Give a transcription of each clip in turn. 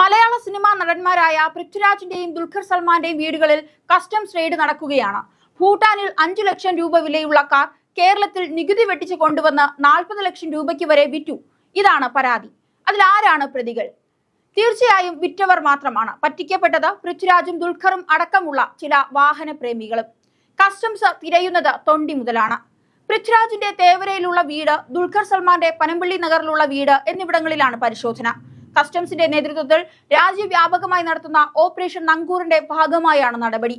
മലയാള cinema നടന്മാരായ പൃഥ്വിരാജിന്റെയും Dulquer സൽമാന്റെയും വീടുകളിൽ customs raid നടക്കുകയാണ്. ഭൂട്ടാനിൽ അഞ്ചു ലക്ഷം രൂപ വിലയുള്ള കാർ കേരളത്തിൽ നികുതി വെട്ടിച്ച് കൊണ്ടുവന്ന് നാൽപ്പത് ലക്ഷം രൂപയ്ക്ക് വരെ വിറ്റു. ഇതാണ് പരാതി. അതിൽ ആരാണ് പ്രതികൾ? തീർച്ചയായും വിറ്റവർ മാത്രമാണ്. പറ്റിക്കപ്പെട്ടത് പൃഥ്വിരാജും ദുൽഖറും അടക്കമുള്ള ചില വാഹന പ്രേമികളും. കസ്റ്റംസ് തിരയുന്നത് തൊണ്ടി മുതലാണ്. പൃഥ്വിരാജിന്റെ തേവരയിലുള്ള വീട് ദുൽഖർ സൽമാന്റെ പനമ്പള്ളി നഗറിലുള്ള വീട് എന്നിവിടങ്ങളിലാണ് പരിശോധന. കസ്റ്റംസിന്റെ നേതൃത്വത്തിൽ രാജ്യവ്യാപകമായി നടത്തുന്ന ഓപ്പറേഷൻ നങ്കൂറിന്റെ ഭാഗമായാണ് നടപടി.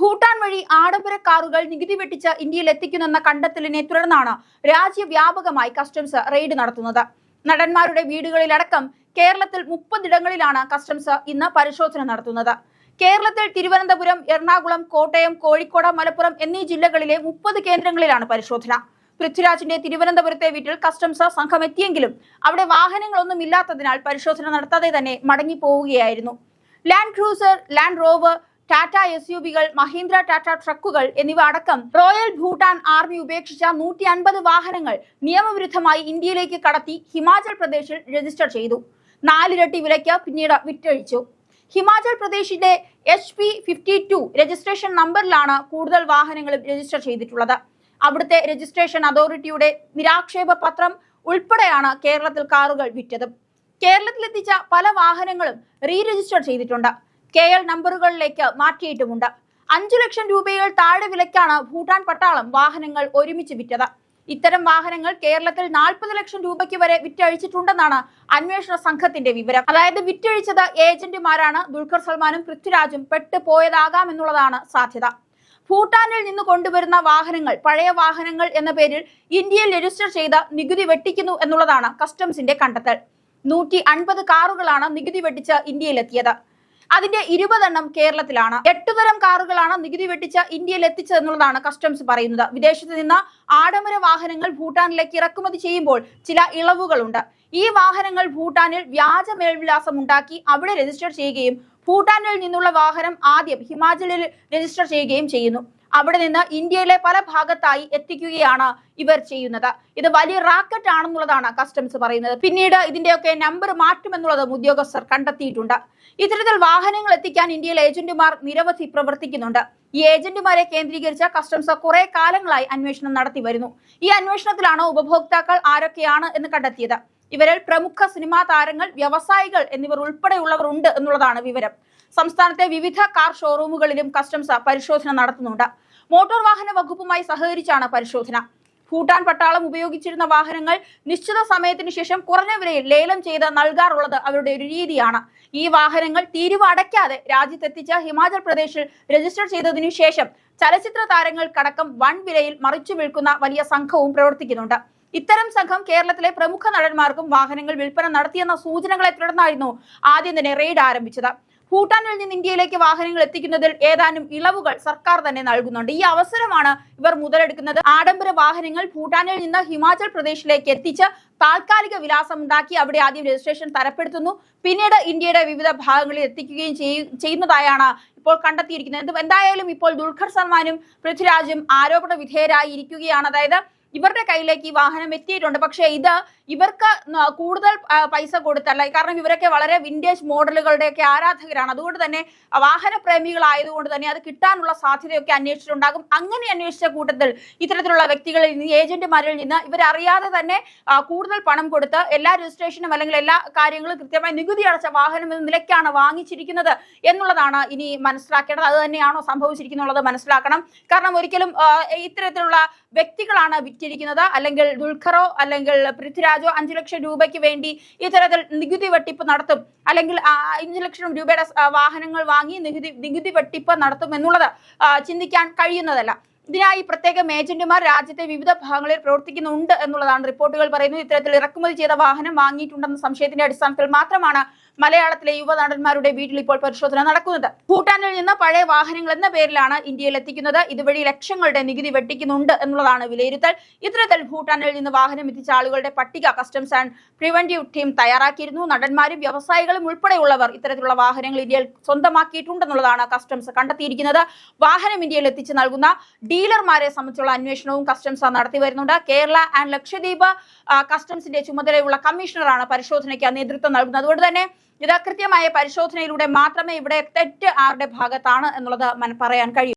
ഭൂട്ടാൻ വഴി ആഡംബര കാറുകൾ നികുതി വെട്ടിച്ച് ഇന്ത്യയിൽ എത്തിക്കുന്നെന്ന കണ്ടെത്തലിനെ തുടർന്നാണ് രാജ്യവ്യാപകമായി കസ്റ്റംസ് റെയ്ഡ് നടത്തുന്നത്. നടന്മാരുടെ വീടുകളിലടക്കം കേരളത്തിൽ മുപ്പതിടങ്ങളിലാണ് കസ്റ്റംസ് ഇന്ന് പരിശോധന നടത്തുന്നത്. കേരളത്തിൽ തിരുവനന്തപുരം എറണാകുളം കോട്ടയം കോഴിക്കോട് മലപ്പുറം എന്നീ ജില്ലകളിലെ മുപ്പത് കേന്ദ്രങ്ങളിലാണ് പരിശോധന. പൃഥ്വിരാജിന്റെ തിരുവനന്തപുരത്തെ വീട്ടിൽ കസ്റ്റംസ് സംഘം എത്തിയെങ്കിലും അവിടെ വാഹനങ്ങളൊന്നും ഇല്ലാത്തതിനാൽ പരിശോധന നടത്താതെ തന്നെ മടങ്ങിപ്പോവുകയായിരുന്നു. Land cruiser land rover Tata S U ബികൾ Mahindra Tata ട്രക്കുകൾ എന്നിവ അടക്കം റോയൽ ഭൂട്ടാൻ ആർമി ഉപേക്ഷിച്ച നൂറ്റി അൻപത് വാഹനങ്ങൾ നിയമവിരുദ്ധമായി ഇന്ത്യയിലേക്ക് കടത്തി ഹിമാചൽ പ്രദേശിൽ രജിസ്റ്റർ ചെയ്തു. നാലിരട്ടി വിലയ്ക്ക് പിന്നീട് വിറ്റഴിച്ചു. Himachal പ്രദേശിന്റെ H P fifty two registration നമ്പറിലാണ് കൂടുതൽ വാഹനങ്ങളും രജിസ്റ്റർ ചെയ്തിട്ടുള്ളത്. അവിടുത്തെ രജിസ്ട്രേഷൻ അതോറിറ്റിയുടെ നിരാക്ഷേപ പത്രം ഉൾപ്പെടെയാണ് കേരളത്തിൽ കാറുകൾ വിറ്റത്. കേരളത്തിലെത്തിച്ച പല വാഹനങ്ങളും റീ രജിസ്റ്റർ ചെയ്തിട്ടുണ്ട്. കെ എൽ നമ്പറുകളിലേക്ക് മാറ്റിയിട്ടുമുണ്ട്. അഞ്ചു ലക്ഷം രൂപയിൽ താഴെ വിലയ്ക്കാണ് ഭൂട്ടാൻ പട്ടാളം വാഹനങ്ങൾ ഒരുമിച്ച് വിറ്റത്. ഇത്തരം വാഹനങ്ങൾ കേരളത്തിൽ നാൽപ്പത് ലക്ഷം രൂപയ്ക്ക് വരെ വിറ്റഴിച്ചിട്ടുണ്ടെന്നാണ് അന്വേഷണ സംഘത്തിന്റെ വിവരം. അതായത് വിറ്റഴിച്ചത് ഏജന്റുമാരാണ് ദുൽഖർ സൽമാനും പൃഥ്വിരാജും. പെട്ടുപോയതാകാമെന്നുള്ളതാണ് സാധ്യത. ഭൂട്ടാനിൽ നിന്ന് കൊണ്ടുവരുന്ന വാഹനങ്ങൾ പഴയ വാഹനങ്ങൾ എന്ന പേരിൽ ഇന്ത്യയിൽ രജിസ്റ്റർ ചെയ്ത നികുതി വെട്ടിക്കുന്നു എന്നുള്ളതാണ് കസ്റ്റംസിന്റെ കണ്ടെത്തൽ. നൂറ്റി അൻപത് കാറുകളാണ് നികുതി വെട്ടിച്ച് ഇന്ത്യയിലെത്തിയത്. അതിന്റെ ഇരുപതെണ്ണം കേരളത്തിലാണ്. എട്ടു തരം കാറുകളാണ് നികുതി വെട്ടിച്ച് ഇന്ത്യയിൽ എത്തിച്ചതെന്നുള്ളതാണ് കസ്റ്റംസ് പറയുന്നത്. വിദേശത്ത് നിന്ന് ആഡംബര വാഹനങ്ങൾ ഭൂട്ടാനിലേക്ക് ഇറക്കുമതി ചെയ്യുമ്പോൾ ചില ഇളവുകളുണ്ട്. ഈ വാഹനങ്ങൾ ഭൂട്ടാനിൽ വ്യാജ മേൽവിലാസം ഉണ്ടാക്കി അവിടെ രജിസ്റ്റർ ചെയ്യുകയും ഭൂട്ടാനിൽ നിന്നുള്ള വാഹനം ആദ്യം ഹിമാചലിൽ രജിസ്റ്റർ ചെയ്യുകയും ചെയ്യുന്നു. അവിടെ നിന്ന് ഇന്ത്യയിലെ പല ഭാഗത്തായി എത്തിക്കുകയാണ് ഇവർ ചെയ്യുന്നത്. ഇത് വലിയ റാക്കറ്റ് ആണെന്നുള്ളതാണ് കസ്റ്റംസ് പറയുന്നത്. പിന്നീട് ഇതിന്റെയൊക്കെ നമ്പർ മാറ്റുമെന്നുള്ളതും ഉദ്യോഗസ്ഥർ കണ്ടെത്തിയിട്ടുണ്ട്. ഇത്തരത്തിൽ വാഹനങ്ങൾ എത്തിക്കാൻ ഇന്ത്യയിലെ ഏജന്റുമാർ നിരവധി പ്രവർത്തിക്കുന്നുണ്ട്. ഈ ഏജന്റുമാരെ കേന്ദ്രീകരിച്ച കസ്റ്റംസ് കുറെ കാലങ്ങളായി അന്വേഷണം നടത്തി വരുന്നു. ഈ അന്വേഷണത്തിലാണ് ഉപഭോക്താക്കൾ ആരൊക്കെയാണ് എന്ന് കണ്ടെത്തിയത്. ഇവരിൽ പ്രമുഖ സിനിമാ താരങ്ങൾ വ്യവസായികൾ എന്നിവർ ഉൾപ്പെടെയുള്ളവർ ഉണ്ട് എന്നുള്ളതാണ് വിവരം. സംസ്ഥാനത്തെ വിവിധ കാർ ഷോറൂമുകളിലും കസ്റ്റംസ് പരിശോധന നടത്തുന്നുണ്ട്. മോട്ടോർ വാഹന വകുപ്പുമായി സഹകരിച്ചാണ് പരിശോധന. ഭൂട്ടാൻ പട്ടാളം ഉപയോഗിച്ചിരുന്ന വാഹനങ്ങൾ നിശ്ചിത സമയത്തിന് ശേഷം കുറഞ്ഞ വിലയിൽ ലേലം ചെയ്ത് നൽകാറുള്ളത് അവരുടെ ഒരു രീതിയാണ്. ഈ വാഹനങ്ങൾ തീരുവ അടയ്ക്കാതെ രാജ്യത്തെത്തിച്ച് ഹിമാചൽ പ്രദേശിൽ രജിസ്റ്റർ ചെയ്തതിനു ശേഷം ചലച്ചിത്ര താരങ്ങൾക്കടക്കം വൻ വിലയിൽ മറിച്ചു വിൽക്കുന്ന വലിയ സംഘവും പ്രവർത്തിക്കുന്നുണ്ട്. ഇത്തരം സംഘം കേരളത്തിലെ പ്രമുഖ നടന്മാർക്കും വാഹനങ്ങൾ വിൽപ്പന നടത്തിയെന്ന സൂചനകളെ തുടർന്നായിരുന്നു ആദ്യം തന്നെ റെയ്ഡ് ആരംഭിച്ചത്. ഭൂട്ടാനിൽ നിന്ന് ഇന്ത്യയിലേക്ക് വാഹനങ്ങൾ എത്തിക്കുന്നതിൽ ഏതാനും ഇളവുകൾ സർക്കാർ തന്നെ നൽകുന്നുണ്ട്. ഈ അവസരമാണ് ഇവർ മുതലെടുക്കുന്നത്. ആഡംബര വാഹനങ്ങൾ ഭൂട്ടാനിൽ നിന്ന് ഹിമാചൽ പ്രദേശിലേക്ക് എത്തിച്ച് താൽക്കാലിക വിലാസം ഉണ്ടാക്കി അവിടെ ആദ്യം രജിസ്ട്രേഷൻ തരപ്പെടുത്തുന്നു. പിന്നീട് ഇന്ത്യയുടെ വിവിധ ഭാഗങ്ങളിൽ എത്തിക്കുകയും ചെയ്യ- ചെയ്യുന്നതായാണ് ഇപ്പോൾ കണ്ടെത്തിയിരിക്കുന്നത്. എന്തായാലും ഇപ്പോൾ ദുൽഖർ സൽമാനും പൃഥ്വിരാജും ആരോപണ വിധേയരായി ഇരിക്കുകയാണ് അതായത് ഇവരുടെ കയ്യിലേക്ക് ഈ വാഹനം എത്തിയിട്ടുണ്ട്. പക്ഷേ ഇത് ഇവർക്ക് കൂടുതൽ പൈസ കൊടുത്തല്ല. കാരണം ഇവരൊക്കെ വളരെ വിന്റേജ് മോഡലുകളുടെയൊക്കെ ആരാധകരാണ്. അതുകൊണ്ട് തന്നെ വാഹന പ്രേമികളായതുകൊണ്ട് തന്നെ അത് കിട്ടാനുള്ള സാധ്യതയൊക്കെ അന്വേഷിച്ചിട്ടുണ്ടാകും. അങ്ങനെ അന്വേഷിച്ച കൂട്ടത്തിൽ ഇത്തരത്തിലുള്ള വ്യക്തികളിൽ നിന്ന് ഏജന്റുമാരിൽ നിന്ന് ഇവരറിയാതെ തന്നെ കൂടുതൽ പണം കൊടുത്ത് എല്ലാ രജിസ്ട്രേഷനും അല്ലെങ്കിൽ എല്ലാ കാര്യങ്ങളും കൃത്യമായി നികുതി അടച്ച വാഹനം എന്ന നിലയ്ക്കാണ് വാങ്ങിച്ചിരിക്കുന്നത് എന്നുള്ളതാണ് ഇനി മനസ്സിലാക്കേണ്ടത്. അത് തന്നെയാണോ സംഭവിച്ചിരിക്കുന്നുള്ളത് മനസ്സിലാക്കണം. കാരണം ഒരിക്കലും ഇത്തരത്തിലുള്ള വ്യക്തികളാണ് വിറ്റിരിക്കുന്നത് അല്ലെങ്കിൽ ദുൽഖറോ അല്ലെങ്കിൽ പൃഥ്വിരാജോ അഞ്ചു ലക്ഷം രൂപയ്ക്ക് വേണ്ടി ഇത്തരത്തിൽ നികുതി വെട്ടിപ്പ് നടത്തും? അല്ലെങ്കിൽ അഞ്ചു ലക്ഷം രൂപയുടെ വാഹനങ്ങൾ വാങ്ങി നികുതി നികുതി വെട്ടിപ്പ് നടത്തും എന്നുള്ളത് ചിന്തിക്കാൻ കഴിയുന്നതല്ല. ഇതിനായി പ്രത്യേക ഏജന്റുമാർ രാജ്യത്തെ വിവിധ ഭാഗങ്ങളിൽ പ്രവർത്തിക്കുന്നുണ്ട് എന്നുള്ളതാണ് റിപ്പോർട്ടുകൾ പറയുന്നത്. ഇത്തരത്തിൽ ഇറക്കുമതി ചെയ്ത വാഹനം വാങ്ങിയിട്ടുണ്ടെന്ന സംശയത്തിന്റെ അടിസ്ഥാനത്തിൽ മാത്രമാണ് മലയാളത്തിലെ യുവനടന്മാരുടെ വീട്ടിൽ ഇപ്പോൾ പരിശോധന നടക്കുന്നത്. ഭൂട്ടാനിൽ നിന്ന് പഴയ വാഹനങ്ങൾ എന്ന പേരിലാണ് ഇന്ത്യയിൽ എത്തിക്കുന്നത്. ഇതുവഴി ലക്ഷങ്ങളുടെ നികുതി വെട്ടിക്കുന്നുണ്ട് എന്നുള്ളതാണ് വിലയിരുത്തൽ. ഇത്തരത്തിൽ ഭൂട്ടാനിൽ നിന്ന് വാഹനം എത്തിച്ച ആളുകളുടെ പട്ടിക കസ്റ്റംസ് ആൻഡ് പ്രിവന്റീവ് ടീം തയ്യാറാക്കിയിരുന്നു. നടന്മാരും വ്യവസായികളും ഉൾപ്പെടെയുള്ളവർ ഇത്തരത്തിലുള്ള വാഹനങ്ങൾ ഇന്ത്യയിൽ സ്വന്തമാക്കിയിട്ടുണ്ടെന്നുള്ളതാണ് കസ്റ്റംസ് കണ്ടെത്തിയിരിക്കുന്നത്. വാഹനം ഇന്ത്യയിൽ എത്തിച്ച് നൽകുന്ന ഡീലർമാരെ സംബന്ധിച്ചുള്ള അന്വേഷണവും കസ്റ്റംസ് നടത്തി വരുന്നുണ്ട്. കേരള ആൻഡ് ലക്ഷദ്വീപ് കസ്റ്റംസിന്റെ ചുമതലയുള്ള കമ്മീഷണറാണ് പരിശോധനയ്ക്ക് നേതൃത്വം നൽകുന്നത്. അതുകൊണ്ട് തന്നെ ഇത് കൃത്യമായ പരിശോധനയിലൂടെ മാത്രമേ ഇവിടെ തെറ്റ് ആരുടെ ഭാഗത്താണ് എന്നുള്ളത് പറയാൻ കഴിയൂ.